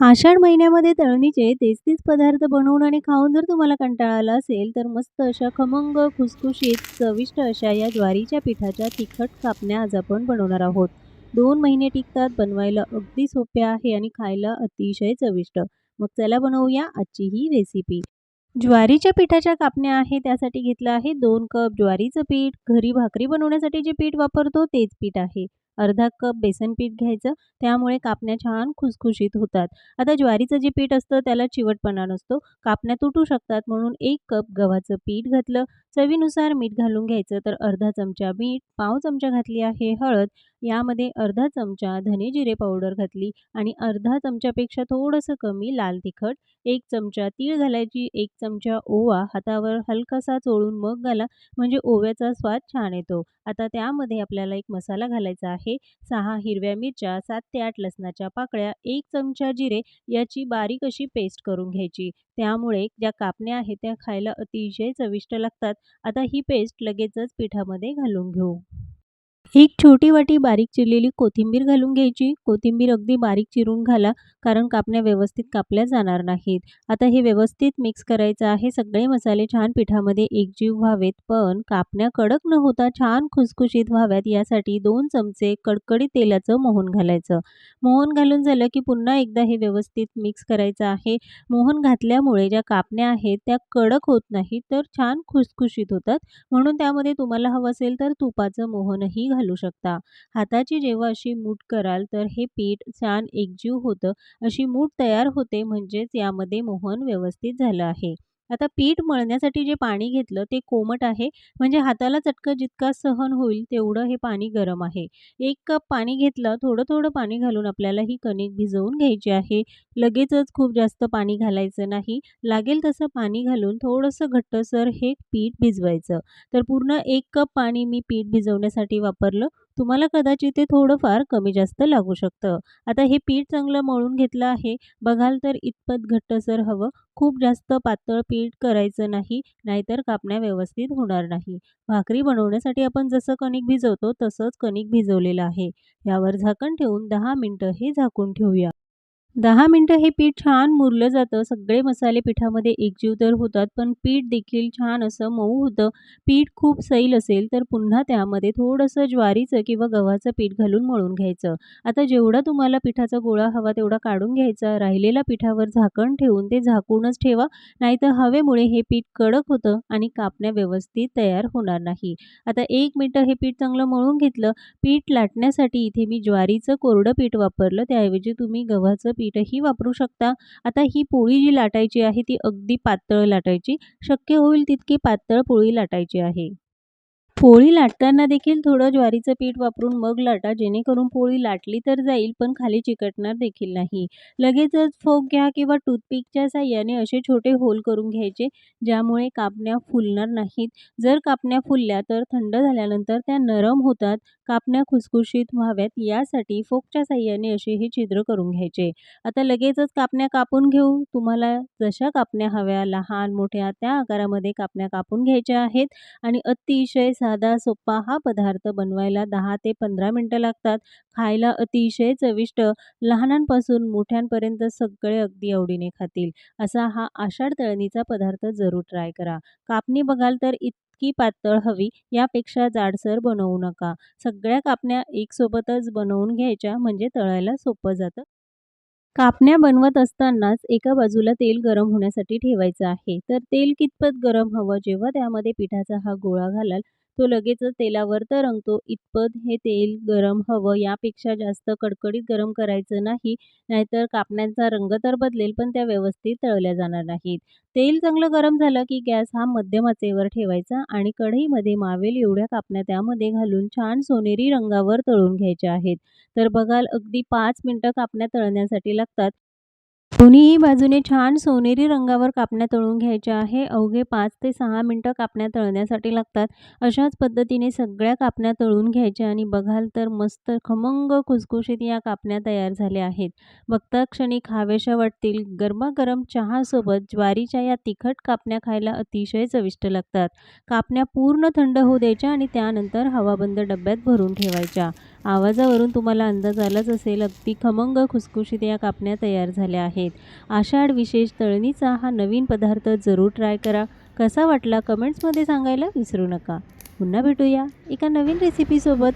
आषाढ महिन्यामध्ये तळणीचे तेच तेच पदार्थ बनवून आणि खाऊन जर तुम्हाला कंटाळा आला असेल, तर मस्त अशा खमंग, खुसखुशीत, चविष्ट अशा या ज्वारीच्या पिठाच्या तिखट कापण्या आज आपण बनवणार आहोत. दोन महिने टिकतात, बनवायला अगदी सोपे आहे आणि खायला अतिशय चविष्ट. मग चला बनवूया आजची ही रेसिपी. ज्वारीच्या पिठाच्या कापण्या आहे त्यासाठी घेतलं आहे दोन कप ज्वारीचं पीठ. घरी भाकरी बनवण्यासाठी जे पीठ वापरतो तेच पीठ आहे. अर्धा कप बेसन पीठ घ्यायचं, त्यामुळे कापण्या छान खुसखुशीत होतात. आता ज्वारीचं जे पीठ असतं त्याला चिवटपणा नसतो, कापण्या तुटू शकतात म्हणून एक कप गव्हाचं पीठ घातलं. चवीनुसार मीठ घालून घ्यायचं, तर अर्धा चमचा मीठ, पाव चमचा घातली आहे हळद, यामध्ये अर्धा चमचा धने जिरे पावडर घातली आणि अर्धा चमच्यापेक्षा थोडंसं कमी लाल तिखट, एक चमचा तीळ घालायची, एक चमचा ओवा हातावर हलकासा चोळून मग घाला, म्हणजे ओव्याचा स्वाद छान येतो. आता त्यामध्ये आपल्याला एक मसाला घालायचा आहे. सहा हिरव्या मिरच्या, सात ते आठ लसणाच्या पाकळ्या, एक चमचा जिरे याची बारीक अशी पेस्ट करून घ्यायची. त्यामुळे ज्या कापण्या आहेत त्या खायला अतिशय चविष्ट लागतात. आता ही पेस्ट लगेचच पिठामध्ये घालून घेऊ. एक छोटी वाटी बारीक चिरलेली कोथिंबीर घालून घ्यायची. कोथिंबीर अगदी बारीक चिरून घाला, कारण कापण्या व्यवस्थित कापल्या जाणार नाहीत. आता हे व्यवस्थित मिक्स करायचं आहे. सगळे मसाले छान पिठामध्ये एकजीव व्हावेत, पण कापण्या कडक न होता छान खुसखुशीत व्हाव्यात यासाठी दोन चमचे कडकडीत तेलाचं मोहन घालायचं. मोहन घालून झालं की पुन्हा एकदा हे व्यवस्थित मिक्स करायचं आहे. मोहन घातल्यामुळे ज्या कापण्या आहेत त्या कडक होत नाहीत, तर छान खुसखुशीत होतात. म्हणून त्यामध्ये तुम्हाला हवं असेल तर तुपाचं मोहनही घाल शकता. हाताची जेव्हा अशी मूठ कराल, तर हे पीठ छान एकजीव होतं. अशी मूठ तयार होते म्हणजेच यामध्ये मोहन व्यवस्थित झालं आहे. आता पीठ मळण्यासाठी जे पाणी घेतलं ते कोमट आहे, म्हणजे हाताला चटका जितका सहन होईल तेवढं हे पाणी गरम आहे. एक कप पाणी घेतलं, थोडं-थोडं पाणी घालून आपल्याला ही कणिक भिजवून घ्यायची आहे. लगेचच खूप जास्त पाणी घालायचं नाही. लागेल तसं पाणी घालून थोडंसं घट्टसर हे पीठ भिजवायचं. तर पूर्ण एक कप पाणी मी पीठ भिजवण्यासाठी वापरलं. तुम्हाला कदाचित ते थोडंफार कमी जास्त लागू शकतं. आता हे पीठ चांगलं मळून घेतलं आहे. बघाल तर इतपत घट्टसर हवं. खूप जास्त पातळ पीठ करायचं नाही, नाहीतर कापण्या व्यवस्थित होणार नाही. भाकरी बनवण्यासाठी आपण जसं कणिक भिजवतो तसंच कणिक भिजवलेलं आहे. यावर झाकण ठेवून दहा मिनटं हे झाकून ठेवूया. दहा मिनटं हे पीठ छान मुरलं जातं. सगळे मसाले पिठामध्ये एकजीव तर होतात, पण पीठ देखील छान असं मऊ होतं. पीठ खूप सैल असेल तर पुन्हा त्यामध्ये थोडंसं ज्वारीचं किंवा गव्हाचं पीठ घालून मळून घ्यायचं. आता जेवढा तुम्हाला पिठाचा गोळा हवा तेवढा काढून घ्यायचा. राहिलेल्या पिठावर झाकण ठेवून ते झाकूनच ठेवा, नाहीतर हवेमुळे हे पीठ कडक होतं आणि कापण्या व्यवस्थित तयार होणार नाही. आता एक मिनटं हे पीठ चांगलं मळून घेतलं. पीठ लाटण्यासाठी इथे मी ज्वारीचं कोरडं पीठ वापरलं, त्याऐवजी तुम्ही गव्हाचं पीठ पीठही वापरू शकता. आता ही पोळी जी लाटायची आहे ती अगदी पातळ लाटायची. शक्य होईल तितकी पातळ पोळी लाटायची आहे. पोळी लाटताना देखील थोडं ज्वारीचं पीठ वापरून मग लाटा, जेणेकरून पोळी लाटली तर जाईल, पण खाली चिकटणार देखील नाही. लगेचच फोक घ्या किंवा टूथपिकच्या साह्याने असे छोटे होल करून घ्यायचे, ज्यामुळे कापण्या फुलणार नाहीत. जर कापण्या फुलल्या तर थंड झाल्यानंतर त्या नरम होतात. कापण्या खुसखुशीत व्हाव्यात यासाठी फोकच्या साह्याने असे हे छिद्र करून घ्यायचे. आता लगेचच कापण्या कापून घेऊ. तुम्हाला जशा कापण्या हव्या, लहान, मोठ्या त्या आकारामध्ये कापण्या कापून घ्यायच्या आहेत आणि अतिशय साधा सोप्पा हा पदार्थ बनवायला दहा ते पंधरा मिनटं लागतात. खायला अतिशय चविष्ट, लहानांपासून मोठ्यांपर्यंत सगळे अगदी आवडीने खातील, असा हा आषाढ तळणीचा पदार्थ जरूर ट्राय करा. कापणी बघाल तर इतकी पातळ हवी, यापेक्षा जाडसर बनवू नका. सगळ्या कापण्या एकसोबतच बनवून घ्यायच्या, म्हणजे तळायला सोपं जातं. कापण्या बनवत असतानाच एका बाजूला तेल गरम होण्यासाठी ठेवायचं आहे. तर तेल कितपत गरम हवं, जेव्हा त्यामध्ये पिठाचा हा गोळा घालाल, तो लगेचच तेलावर तरंगतो, इतपत हे तेल गरम हवं. यापेक्षा जास्त कडकडीत गरम करायचं नाही, नाहीतर कापण्यांचा रंग तर बदलेल, पण त्या व्यवस्थित तळल्या जाणार नाहीत. तेल चांगलं गरम झालं की गॅस हा मध्यम आचेवर ठेवायचा आणि कढईमध्ये मावेल एवढ्या कापण्या त्यामध्ये घालून छान सोनेरी रंगावर तळून घ्यायच्या आहेत. तर बघाल अगदी पाच मिनटं कापण्या तळण्यासाठी लागतात. दोन्हीही बाजूने छान सोनेरी रंगावर कापण्या तळून घ्यायच्या आहे. अवघे पाच ते सहा मिनटं कापण्या तळण्यासाठी लागतात. अशाच पद्धतीने सगळ्या कापण्या तळून घ्यायच्या आणि बघाल तर मस्त खमंग खुसखुशीत या कापण्या तयार झाल्या आहेत. बघता क्षणी खावेशा वाटतील. गरमागरम चहासोबत ज्वारीच्या या तिखट कापण्या खायला अतिशय चविष्ट लागतात. कापण्या पूर्ण थंड होऊ द्यायच्या आणि त्यानंतर हवाबंद डब्यात भरून ठेवायच्या. आवाजावरून तुम्हाला अंदाज आलाच असेल अगदी खमंग खुसखुशीत या कापण्या तयार झाल्या आहेत. आषाढ विशेष तळणीचा हा नवीन पदार्थ जरूर ट्राय करा. कसा वाटला कमेंट्समध्ये सांगायला विसरू नका. पुन्हा भेटूया एका नवीन रेसिपीसोबत